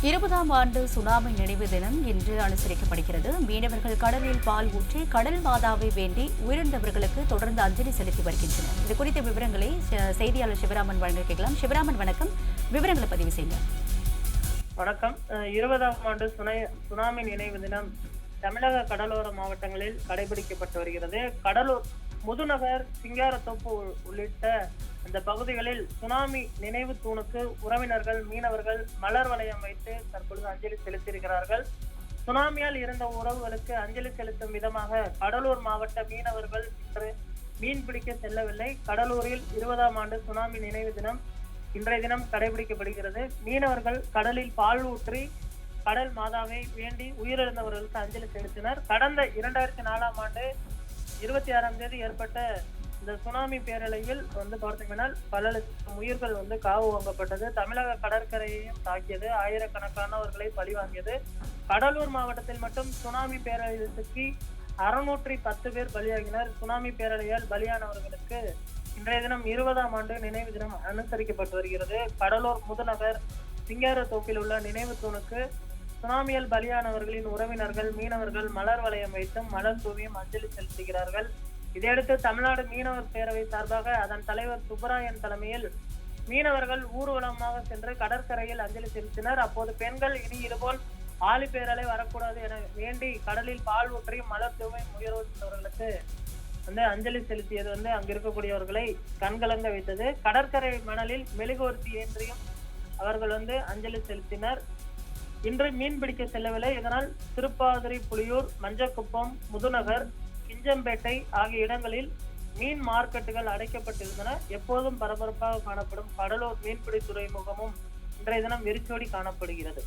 இருபதாம் ஆண்டு சுனாமி நினைவு தினம் இன்று அனுசரிக்கப்படுகிறது. மீனவர்கள் கடலில் பால் ஊற்றி கடல் மாதாவை வேண்டி உயிரிழந்தவர்களுக்கு தொடர்ந்து அஞ்சலி செலுத்தி வருகின்றனர். இது குறித்த விவரங்களை செ- செய்தியாளர் சிவராமன் வழங்க கேட்கலாம். சிவராமன் வணக்கம். விவரங்களை பதிவு செய்யுங்க. வணக்கம். இருபதாம் ஆண்டு சுனை சுனாமி நினைவு தினம் தமிழக கடலோர மாவட்டங்களில் கடைபிடிக்கப்பட்டு வருகிறது. கடலூர் முதுநகர் சிங்காரத்தோப்பு உள்ளிட்ட அந்த பகுதிகளில் சுனாமி நினைவு தூணுக்கு உறவினர்கள் மீனவர்கள் மலர் வளையம் வைத்து தற்பொழுது அஞ்சலி செலுத்தியிருக்கிறார்கள். சுனாமியால் இருந்த உறவுகளுக்கு அஞ்சலி செலுத்தும் விதமாக கடலூர் மாவட்ட மீனவர்கள் இன்று மீன் பிடிக்க செல்லவில்லை. கடலூரில் இருபதாம் ஆண்டு சுனாமி நினைவு தினம் இன்றைய தினம் கடைபிடிக்கப்படுகிறது. மீனவர்கள் கடலில் பால் ஊற்றி கடல் மாதாவை வேண்டி உயிரிழந்தவர்களுக்கு அஞ்சலி செலுத்தினர். கடந்த இரண்டாயிரத்தி நாலாம் ஆண்டு இருபத்தி ஆறாம் தேதி ஏற்பட்ட இந்த சுனாமி பேரலையில் வந்து பார்த்தீங்கன்னா பல லட்சம் உயிர்கள் வந்து காவு வாங்கப்பட்டது. தமிழக கடற்கரையையும் தாக்கியது. ஆயிரக்கணக்கானவர்களை பழிவாங்கியது கடலூர் மாவட்டத்தில் மட்டும் சுனாமி பேரலையில் சிக்கி அறுநூற்றி பத்து பேர் பலியாகினர். சுனாமி பேரலையால் பலியானவர்களுக்கு இன்றைய தினம் இருபதாம் ஆண்டு நினைவு தினம் அனுசரிக்கப்பட்டு வருகிறது. கடலூர் முதுநகர் சிங்காரத்தோப்பில் உள்ள நினைவு தூணுக்கு சுனாமியில் பலியானவர்களின் உறவினர்கள் மீனவர்கள் மலர் வளையம் வைத்தும் மலர் தூவியும் அஞ்சலி செலுத்துகிறார்கள். இதையடுத்து தமிழ்நாடு மீனவர் பேரவை சார்பாக அதன் தலைவர் சுப்பராயன் தலைமையில் மீனவர்கள் ஊர்வலமாக சென்று கடற்கரையில் அஞ்சலி செலுத்தினர். அப்போது பெண்கள் இனி இதுபோல் ஆழி பேரலை வரக்கூடாது என வேண்டி கடலில் பால் ஊற்றி மலர் தூவை உயர்வர்களுக்கு வந்து அஞ்சலி செலுத்தியது வந்து அங்க இருக்கக்கூடியவர்களை கண்கலங்க வைத்தது. கடற்கரை மணலில் மெழுகுவர்த்தி ஏன்றியும் அவர்கள் வந்து அஞ்சலி செலுத்தினர். இன்று மீன் பிடிக்க செல்லவில்லை. இதனால் திருப்பாதிரி புலியூர் மஞ்சக்குப்பம் முதுநகர் கிஞ்சம்பேட்டை ஆகிய இடங்களில் மீன் மார்க்கெட்டுகள் அடைக்கப்பட்டிருந்தன. எப்போதும் பரபரப்பாக காணப்படும் கடலூர் மீன்பிடி துறைமுகமும் இன்றைய தினம் வெறிச்சோடி காணப்படுகிறது.